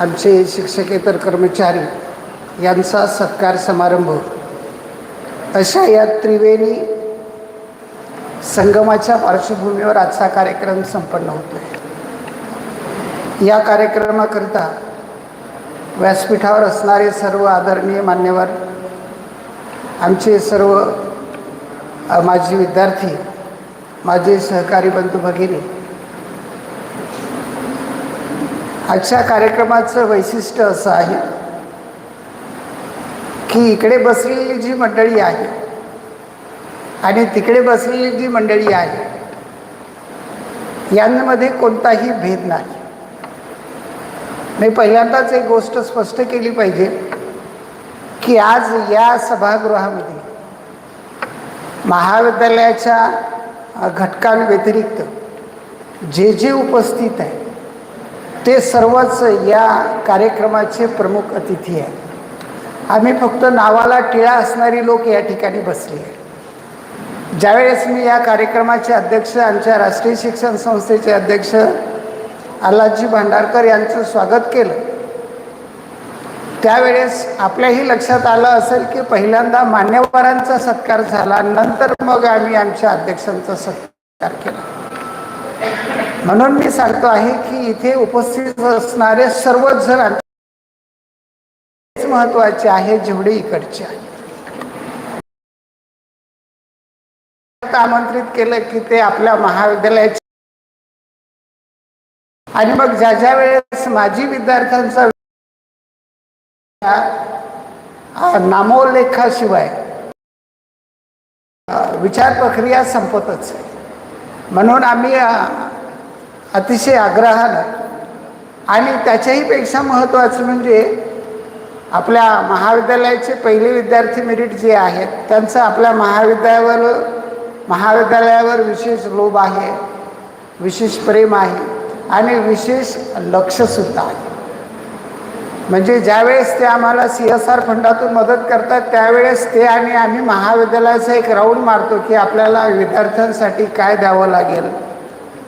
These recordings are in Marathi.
आमचे शिक्षकेतर कर्मचारी यांचा सत्कार समारंभ. अशा या त्रिवेणी संगमाच्या पार्श्वभूमीवर आजचा कार्यक्रम संपन्न होतो आहे या कार्यक्रमाकरिता व्यासपीठावर असणारे सर्व आदरणीय मान्यवर आमचे सर्व अ, माजी विद्यार्थी माझे सहकारी बंधू भगिनी आजच्या कार्यक्रमाचं वैशिष्ट्य असं आहे की इकडे बसलेली जी मंडळी आहे आणि तिकडे बसलेली जी मंडळी आहे यांमध्ये कोणताही भेद नाही. मी पहिल्यांदाच एक गोष्ट स्पष्ट केली पाहिजे की आज या सभागृहामध्ये महाविद्यालयाच्या घटकांव्यतिरिक्त जे जे उपस्थित आहे ते सर्वच या कार्यक्रमाचे प्रमुख अतिथी आहेत. आम्ही फक्त नावाला टिळा असणारी लोक या ठिकाणी बसली आहे ज्यावेळेस मी या कार्यक्रमाचे अध्यक्ष आमच्या राष्ट्रीय शिक्षण संस्थेचे अध्यक्ष आल्हादजी भांडारकर यांचं स्वागत केलं त्यावेळेस आपल्याही लक्षात आलं असेल की पहिल्यांदा मान्यवरांचा सत्कार झाला नंतर मग आम्ही आमच्या अध्यक्षांचा सत्कार केला. म्हणून मी सांगतो आहे की इथे उपस्थित असणारे सर्वच जण महत्त्वाचे आहे जेवढे इकडचे आहे. आमंत्रित केलं की ते आपल्या महाविद्यालयाचे आणि मग ज्या ज्या वेळेस माजी विद्यार्थ्यांचा नामोल्लेखाशिवाय विचार प्रक्रिया संपतच आहे. म्हणून आम्ही अतिशय आग्रहानं. आणि त्याच्याहीपेक्षा महत्त्वाचं म्हणजे आपल्या महाविद्यालयाचे पहिले विद्यार्थी मेरिट जे आहेत त्यांचं आपल्या महाविद्यालयावर महाविद्यालयावर विशेष लोभ आहे विशेष प्रेम आहे आणि विशेष लक्षसुद्धा आहे. म्हणजे ज्यावेळेस ते आम्हाला सी एस आर फंडातून मदत करतात त्यावेळेस ते आणि आम्ही महाविद्यालयाचा एक राऊंड मारतो की आपल्याला विद्यार्थ्यांसाठी काय द्यावं लागेल.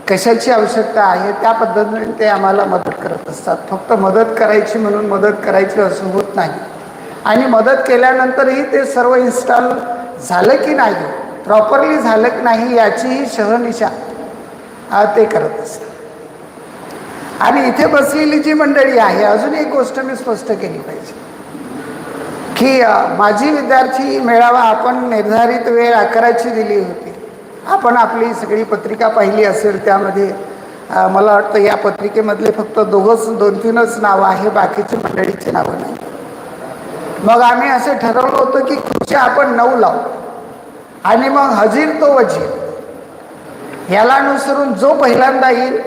कशाची आवश्यकता आहे त्या पद्धतीने ते आम्हाला मदत करत असतात. फक्त मदत करायची म्हणून मदत करायची असं होत नाही. आणि मदत केल्यानंतरही ते सर्व इन्स्टॉल झालं की नाही प्रॉपरली झालं की नाही याचीही शहनिशा ते करत असतात. आणि इथे बसलेली जी मंडळी आहे अजून एक गोष्ट मी स्पष्ट केली पाहिजे. की माझी विद्यार्थी मेळावा आपण निर्धारित वेळ अकराची दिली होती. आपण आपली सगळी पत्रिका पाहिली असेल त्यामध्ये मला वाटतं या पत्रिकेमधले फक्त दोघंच दोन तीनच नावं आहे बाकीची मंडळीची नावं नाही. मग आम्ही असे ठरवलं होतं की खुर्च्या आपण नऊ लावू. आणि मग हजीर तो वजीर. याला अनुसरून जो पहिल्यांदा येईल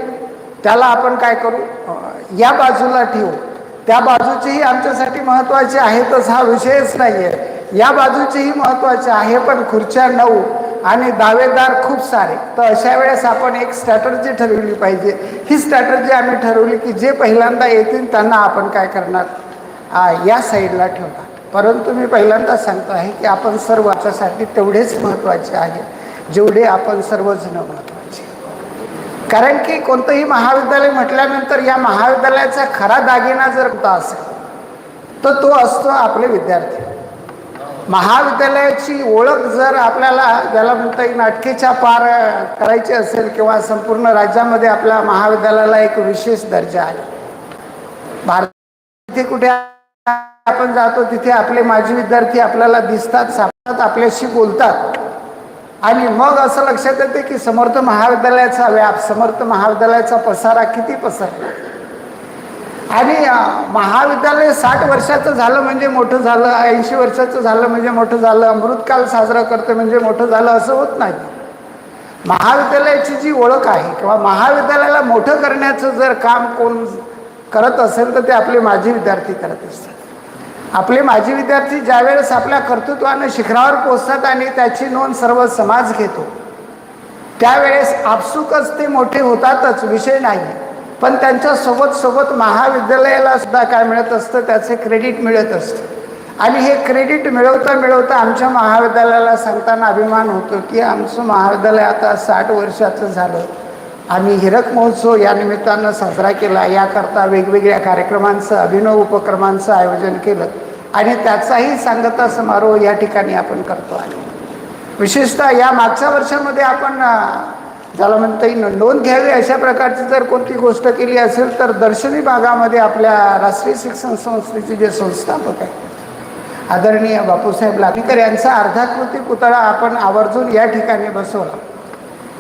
त्याला आपण काय करू? या बाजूला ठेवू. त्या बाजूचीही आमच्यासाठी महत्त्वाचे तसा हा विषयच नाही आहे या बाजूचीही महत्त्वाचे आहे पण खुर्च्या नऊ आणि दावेदार खूप सारे. तर अशा वेळेस आपण एक स्ट्रॅटर्जी ठरवली पाहिजे. ही स्ट्रॅटर्जी आम्ही ठरवली की जे पहिल्यांदा येतील त्यांना आपण काय करणार? आ, या साईडला ठेवणार. परंतु मी पहिल्यांदा सांगतो आहे की आपण सर्वच्यासाठी तेवढेच महत्त्वाचे आहे जेवढे आपण सर्वजण महत्त्वाचे कारण की कोणतंही महाविद्यालय म्हटल्यानंतर या महाविद्यालयाचा खरा दागिना जर होता असेल तर तो असतो आपले विद्यार्थी. महाविद्यालयाची ओळख जर आपल्याला ज्याला म्हणता येईल नाटकेच्या पार करायची असेल किंवा संपूर्ण राज्यामध्ये आपल्या महाविद्यालयाला एक विशेष दर्जा आहे. भारत तिथे कुठे आपण जातो तिथे आपले माजी विद्यार्थी आपल्याला दिसतात सापडतात आपल्याशी बोलतात. आणि मग असं लक्षात येते की समर्थ महाविद्यालयाचा व्याप समर्थ महाविद्यालयाचा पसारा किती पसरला? आणि महाविद्यालय साठ वर्षाचं झालं म्हणजे मोठं झालं ऐंशी वर्षाचं झालं म्हणजे मोठं झालं अमृतकाल साजरा करतं म्हणजे मोठं झालं असं होत नाही. महाविद्यालयाची जी ओळख आहे किंवा महाविद्यालयाला मोठं करण्याचं जर काम कोण करत असेल तर ते आपले माजी विद्यार्थी करत असतात. आपले माजी विद्यार्थी ज्यावेळेस आपल्या कर्तृत्वानं शिखरावर पोचतात आणि त्याची नोंद सर्व समाज घेतो त्यावेळेस आपसुकच ते मोठे होतातच विषय नाही. पण त्यांच्यासोबत सोबत महाविद्यालयाला सुद्धा काय मिळत असतं? त्याचे क्रेडिट मिळत असतं. आणि हे क्रेडिट मिळवता मिळवता आमच्या महाविद्यालयाला सांगताना अभिमान होतो की आमचं महाविद्यालय आता साठ वर्षाचं झालं. आम्ही हिरक महोत्सव या निमित्तानं साजरा केला. याकरता वेगवेगळ्या कार्यक्रमांचं अभिनव उपक्रमांचं आयोजन केलं. आणि त्याचाही सांगता समारोह या ठिकाणी आपण करतो आहे. विशेषतः या मागच्या वर्षामध्ये आपण त्याला म्हणता येईल नोंद घ्यावी अशा प्रकारची जर कोणती गोष्ट केली असेल तर दर्शनी भागामध्ये आपल्या राष्ट्रीय शिक्षण संस्थेचे जे संस्थापक आहे आदरणीय बापूसाहेब लाभीकर यांचा अर्धाकृती पुतळा आपण आवर्जून या ठिकाणी बसवला.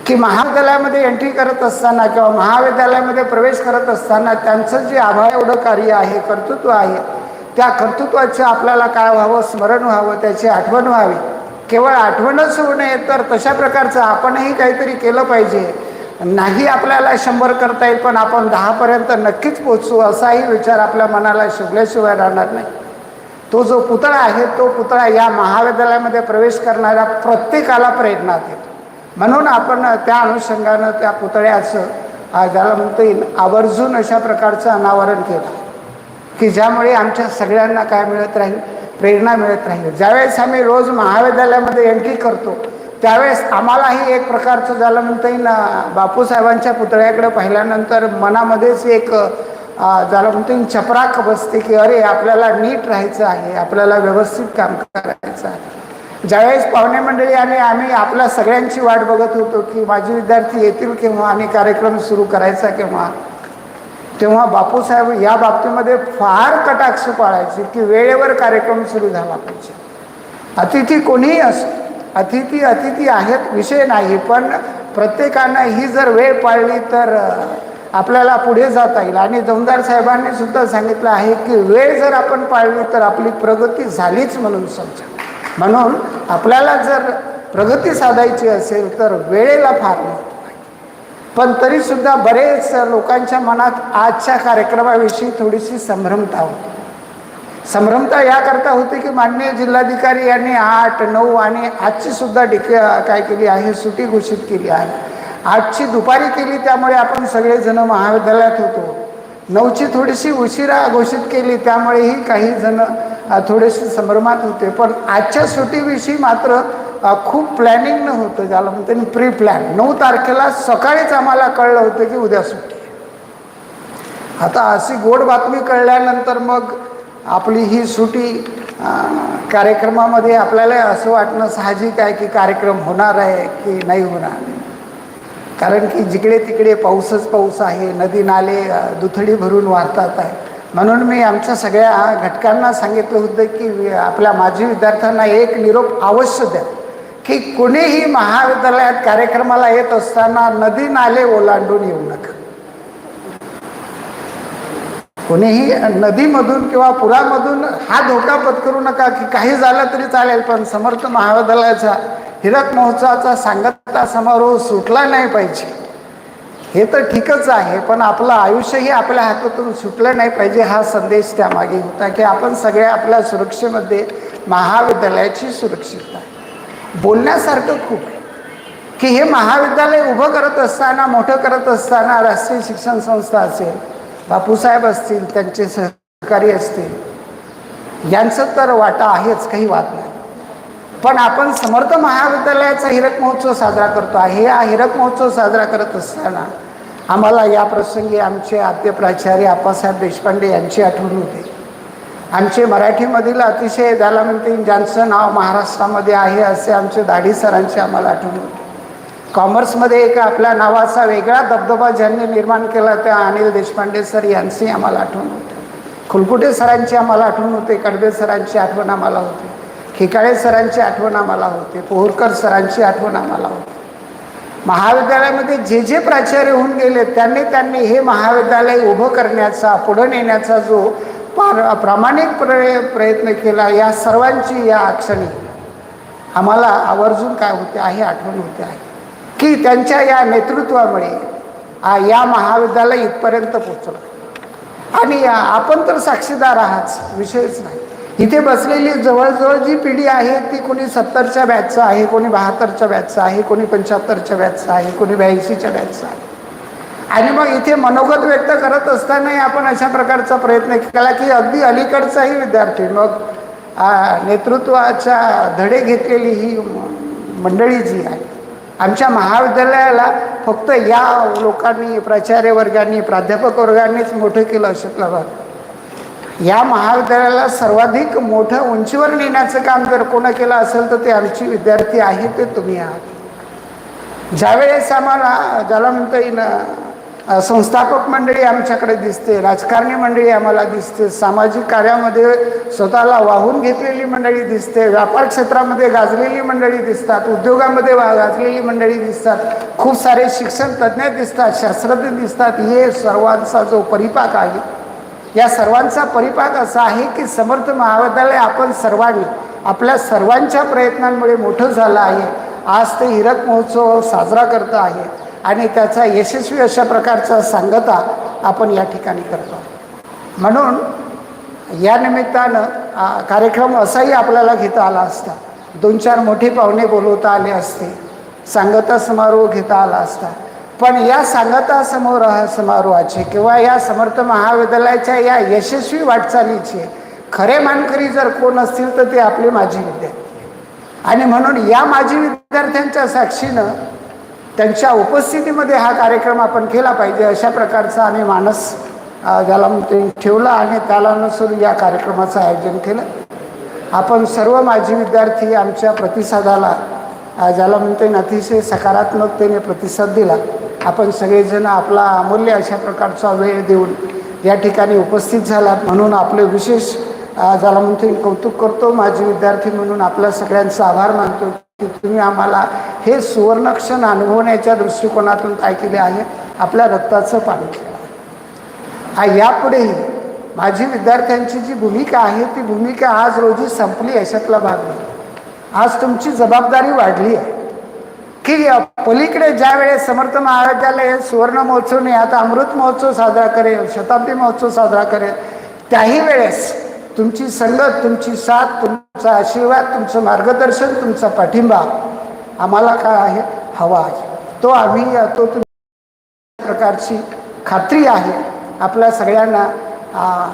की महाविद्यालयामध्ये एंट्री करत असताना किंवा महाविद्यालयामध्ये प्रवेश करत असताना त्यांचं जे आभाळ एवढं कार्य आहे कर्तृत्व आहे त्या कर्तृत्वाचं आपल्याला काय व्हावं स्मरण व्हावं त्याची आठवण व्हावी केवळ आठवणच होऊ नये तर तशा प्रकारचं आपणही काहीतरी केलं पाहिजे. नाही आपल्याला शंभर करता येईल पण आपण दहापर्यंत नक्कीच पोचू असाही विचार आपल्या मनाला शिवल्याशिवाय राहणार नाही. तो जो पुतळा आहे तो पुतळा या महाविद्यालयामध्ये प्रवेश करणाऱ्या प्रत्येकाला प्रेरणा देतो म्हणून आपण त्या अनुषंगानं त्या पुतळ्याचं ज्याला म्हणता येईल आवर्जून अशा प्रकारचं अनावरण केलं. की ज्यामुळे आमच्या सगळ्यांना काय मिळत राहील? प्रेरणा मिळत राहील. ज्यावेळेस आम्ही रोज महाविद्यालयामध्ये एंट्री करतो त्यावेळेस आम्हालाही एक प्रकारचं झालं म्हणता येईल बापूसाहेबांच्या पुतळ्याकडे पाहिल्यानंतर मनामध्येच एक झालं ज्याला म्हणता येईल चपराक बसते की अरे आपल्याला नीट राहायचं आहे आपल्याला व्यवस्थित काम करायचं आहे. ज्यावेळेस पाहुणे मंडळी आणि आम्ही आपल्या सगळ्यांची वाट बघत होतो की माझे विद्यार्थी येतील केव्हा आणि कार्यक्रम सुरू करायचा केव्हा तेव्हा बापूसाहेब या बाबतीमध्ये फार कटाक्ष पाळायचे की वेळेवर कार्यक्रम सुरू झाला पाहिजे. अतिथी कोणीही असो अतिथी अतिथी आहेत विषय नाही पण प्रत्येकानं ही जर वेळ पाळली तर आपल्याला पुढे जाता येईल. आणि जमदार साहेबांनी सुद्धा सांगितलं आहे की वेळ जर आपण पाळली तर आपली प्रगती झालीच म्हणून समजा. म्हणून आपल्याला जर प्रगती साधायची असेल तर वेळेला फार पण तरीसुद्धा बरेच लोकांच्या मनात आजच्या कार्यक्रमाविषयी थोडीशी संभ्रमता होती. संभ्रमता याकरता होती की माननीय जिल्हाधिकारी यांनी आठ नऊ आणि आजची सुद्धा डिके काय केली आहे सुटी घोषित केली आहे. आजची दुपारी केली त्यामुळे आपण सगळेजण महाविद्यालयात होतो. नऊची थोडीशी उशिरा घोषित केली त्यामुळेही काही जण थोडेसे संभ्रमात होते. पण आजच्या सुटीविषयी मात्र खूप प्लॅनिंग न होतं ज्याला म्हणते प्री प्लॅन नऊ तारखेला सकाळीच आम्हाला कळलं होतं की उद्या सुट्टी आता अशी गोड बातमी कळल्यानंतर मग आपली ही सुटी कार्यक्रमामध्ये आपल्याला असं वाटणं साहजिक आहे की कार्यक्रम होणार आहे की नाही होणार कारण की जिकडे तिकडे पाऊसच पाऊस आहे नदी नाले दुथडी भरून वाहतात आहे. म्हणून मी आमच्या सगळ्या घटकांना सांगितलं होतं की आपल्या माजी विद्यार्थ्यांना एक निरोप अवश्य द्या. की कुणीही महाविद्यालयात कार्यक्रमाला येत असताना नदी नाले ओलांडून येऊ नका. कोणीही नदीमधून किंवा पुरामधून हा धोका पत्करू नका की काही झालं तरी चालेल पण समर्थ महाविद्यालयाचा हिरक महोत्सवाचा सांगता समारोह सुटला नाही पाहिजे. हे तर ठीकच आहे पण आपलं आयुष्यही आपल्या हातातून सुटलं नाही पाहिजे हा संदेश त्यामागे होता की आपण सगळ्या आपल्या सुरक्षेमध्ये महाविद्यालयाची सुरक्षितता. बोलण्यासारखं खूप. आहे की हे महाविद्यालय उभं करत असताना मोठं करत असताना राष्ट्रीय शिक्षण संस्था असेल बापूसाहेब असतील त्यांचे सहकारी असतील यांचं तर वाटा आहेच काही वाद नाही. पण आपण समर्थ महाविद्यालयाचा हिरक महोत्सव साजरा करतो आहे. हा हिरक महोत्सव साजरा करत असताना आम्हाला या प्रसंगी आमचे आद्य प्राचार्य आप्पासाहेब देशपांडे यांची आठवण होते. आमचे मराठीमधील अतिशय ज्याला म्हणते ज्यांचं नाव महाराष्ट्रामध्ये आहे असे आमचे दाढी सरांची आम्हाला आठवण होते. कॉमर्समध्ये एक आपल्या नावाचा वेगळा दबदबा ज्यांनी निर्माण केला त्या अनिल देशपांडे सर यांची आम्हाला आठवण होते. खुलकुटे सरांची आम्हाला आठवण होते कडबे सरांची आठवण आम्हाला होती खिकाळे सरांची आठवण आम्हाला होते पोहरकर सरांची आठवण आम्हाला होती. महाविद्यालयामध्ये जे जे प्राचार्य होऊन गेले त्यांनी त्यांनी हे महाविद्यालय उभं करण्याचा पुढं नेण्याचा जो पार प्रामाणिक प्रय प्रयत्न केला. या सर्वांची या अक्षणी आम्हाला आवर्जून काय होते आहे आठवण होते आहे. की त्यांच्या या नेतृत्वामुळे या महाविद्यालय इथपर्यंत पोचलं आणि आपण तर साक्षीदार आहात विषयच नाही. इथे बसलेली जवळजवळ जी पिढी आहे ती कोणी सत्तरच्या बॅचचं आहे कोणी बहात्तरच्या बॅचचं आहे कोणी पंच्याहत्तरच्या बॅचचं आहे कोणी ब्याऐंशीच्या बॅचचं आहे. आणि मग इथे मनोगत व्यक्त करत असतानाही आपण अशा प्रकारचा प्रयत्न केला की अगदी अलीकडचाही विद्यार्थी मग नेतृत्वाच्या धडे घेतलेली ही मंडळी जी आहे आमच्या महाविद्यालयाला फक्त या लोकांनी प्राचार्य वर्गांनी प्राध्यापक वर्गांनीच मोठं केलं अशोक भाग या महाविद्यालयाला सर्वाधिक मोठं उंचीवर नेण्याचं काम जर कोणं केलं असेल तर ते आमची विद्यार्थी आहेत ते तुम्ही आहात. ज्यावेळेस आम्हाला ज्याला म्हणता येईल संस्थापक मंडळी आमच्याकडे दिसते राजकारणी मंडळी आम्हाला दिसते सामाजिक कार्यामध्ये स्वतःला वाहून घेतलेली मंडळी दिसते व्यापार क्षेत्रामध्ये गाजलेली मंडळी दिसतात उद्योगामध्ये वा- गाजलेली मंडळी दिसतात खूप सारे शिक्षण तज्ज्ञ दिसतात शास्त्रज्ञ दिसतात हे सर्वांचा जो परिपाक आहे या सर्वांचा परिपाक असा आहे की समर्थ महाविद्यालय आपण सर्वांनी आपल्या सर्वांच्या प्रयत्नांमुळे मोठं झालं आहे. आज ते हिरक महोत्सव साजरा करत आहे. आणि त्याचा यशस्वी अशा प्रकारचा सांगता आपण या ठिकाणी करतो. म्हणून या निमित्तानं कार्यक्रम असाही आपल्याला घेता आला असता. दोन चार मोठे पाहुणे बोलवता आले असते. सांगता समारोह घेता आला असता. पण या सांगता समोर समारोहाचे किंवा या समर्थ महाविद्यालयाच्या या यशस्वी वाटचालीचे खरे मानकरी जर कोण असतील तर ते आपले माजी विद्यार्थी. आणि म्हणून या माजी विद्यार्थ्यांच्या साक्षीनं त्यांच्या उपस्थितीमध्ये हा कार्यक्रम आपण केला पाहिजे. अशा प्रकारचा आम्ही मानस ज्याला म्हणते ठेवला आणि त्याला नसून या कार्यक्रमाचं आयोजन केलं. आपण सर्व माजी विद्यार्थी आमच्या प्रतिसादाला ज्याला म्हणते अतिशय सकारात्मकतेने प्रतिसाद दिला. आपण सगळेजण आपला अमूल्य अशा प्रकारचा वेळ देऊन या ठिकाणी उपस्थित झाला. म्हणून आपले विशेष ज्याला म्हणतो कौतुक करतो माझी विद्यार्थी म्हणून आपला सगळ्यांचा आभार मानतो की तुम्ही आम्हाला हे सुवर्णक्षण अनुभवण्याच्या दृष्टिकोनातून काय केले आहे आपल्या रक्ताचं पाणी केलं हा यापुढेही माझी विद्यार्थ्यांची जी भूमिका आहे ती भूमिका आज रोजी संपली याच्यातला भाग नाही. आज तुमची जबाबदारी वाढली आहे. की पलीकडे ज्या वेळेस समर्थ महाविद्यालय सुवर्ण महोत्सव नाही आता अमृत महोत्सव साजरा करेल शताब्दी महोत्सव साजरा करेल त्याही वेळेस तुमची संगत तुमची साथ तुमचा आशीर्वाद तुमचं मार्गदर्शन तुमचा पाठिंबा आम्हाला काय आहे? हवा आहे. तो आम्ही तो तुम प्रकारची खात्री आहे. आपल्या सगळ्यांना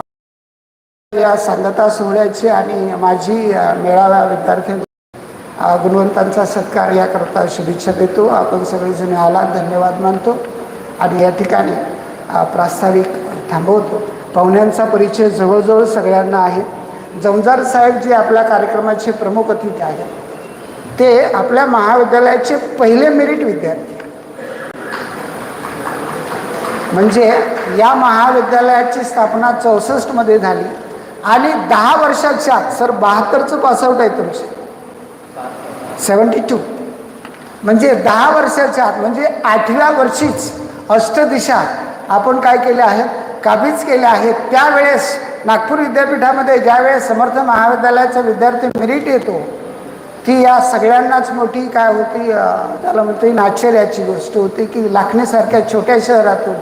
या सांगता सोहळ्याची आणि माझी मेळाव्या विद्यार्थ्यांची गुणवंतांचा सत्कार याकरता शुभेच्छा देतो. आपण सगळेजण आला धन्यवाद मानतो. आणि या ठिकाणी प्रास्ताविक थांबवतो. पाहुण्यांचा परिचय जवळजवळ सगळ्यांना आहे. जमदार साहेब जे आपल्या कार्यक्रमाचे प्रमुख अतिथी आहेत ते आपल्या महाविद्यालयाचे पहिले मेरिट विद्यार्थी. म्हणजे या महाविद्यालयाची स्थापना चौसष्टमध्ये झाली आणि दहा वर्षाच्या आत सर बहात्तरचं पासआउट आहे तुमचे. Seventy two. म्हणजे दहा वर्षाच्या आत म्हणजे आठव्या वर्षीच अष्टदिशा आपण काय केले आहेत? काबीज केले आहेत. त्यावेळेस नागपूर विद्यापीठामध्ये ज्यावेळेस समर्थ महाविद्यालयाचा विद्यार्थी मेरिट येतो ती या सगळ्यांनाच मोठी काय होती त्याला म्हणते येईल आश्चर्याची गोष्ट होती की लाखणीसारख्या छोट्या शहरातून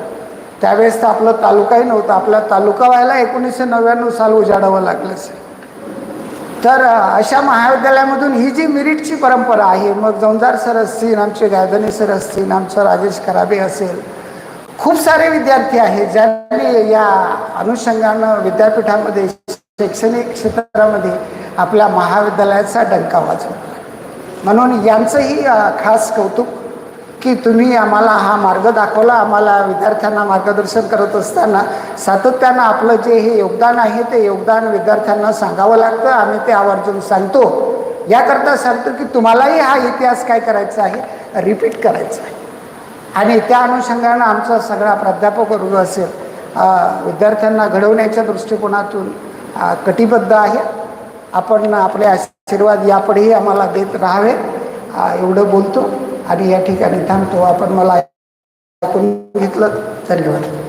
त्यावेळेस तर आपला तालुकाही नव्हता. आपला तालुका व्हायला एकोणीसशे नव्याण्णव साल उजाडावं लागलं असेल. तर अशा महाविद्यालयामधून ही जी मिरिटची परंपरा आहे मग जमदार सर असतील आमचे गायधनी सर असतील आमचं राजेश खराबे असेल खूप सारे विद्यार्थी आहेत ज्यांनी या अनुषंगानं विद्यापीठामध्ये शैक्षणिक क्षेत्रामध्ये आपल्या महाविद्यालयाचा डंका वाजवला. म्हणून यांचंही खास कौतुक की तुम्ही आम्हाला हा मार्ग दाखवला. आम्हाला विद्यार्थ्यांना मार्गदर्शन करत असताना सातत्यानं आपलं जे हे योगदान आहे ते योगदान विद्यार्थ्यांना सांगावं लागतं. आम्ही ते आवर्जून सांगतो. याकरता सांगतो की तुम्हालाही हा इतिहास काय करायचा आहे? रिपीट करायचा आहे. आणि त्या अनुषंगानं आमचा सगळा प्राध्यापक वर्ग असेल विद्यार्थ्यांना घडवण्याच्या दृष्टिकोनातून कटिबद्ध आहे. आपण आपले आशीर्वाद यापुढेही आम्हाला देत राहावे एवढं बोलतो. आणि या ठिकाणी थांबतो. आपण मला ऐकून घेतलं. धन्यवाद.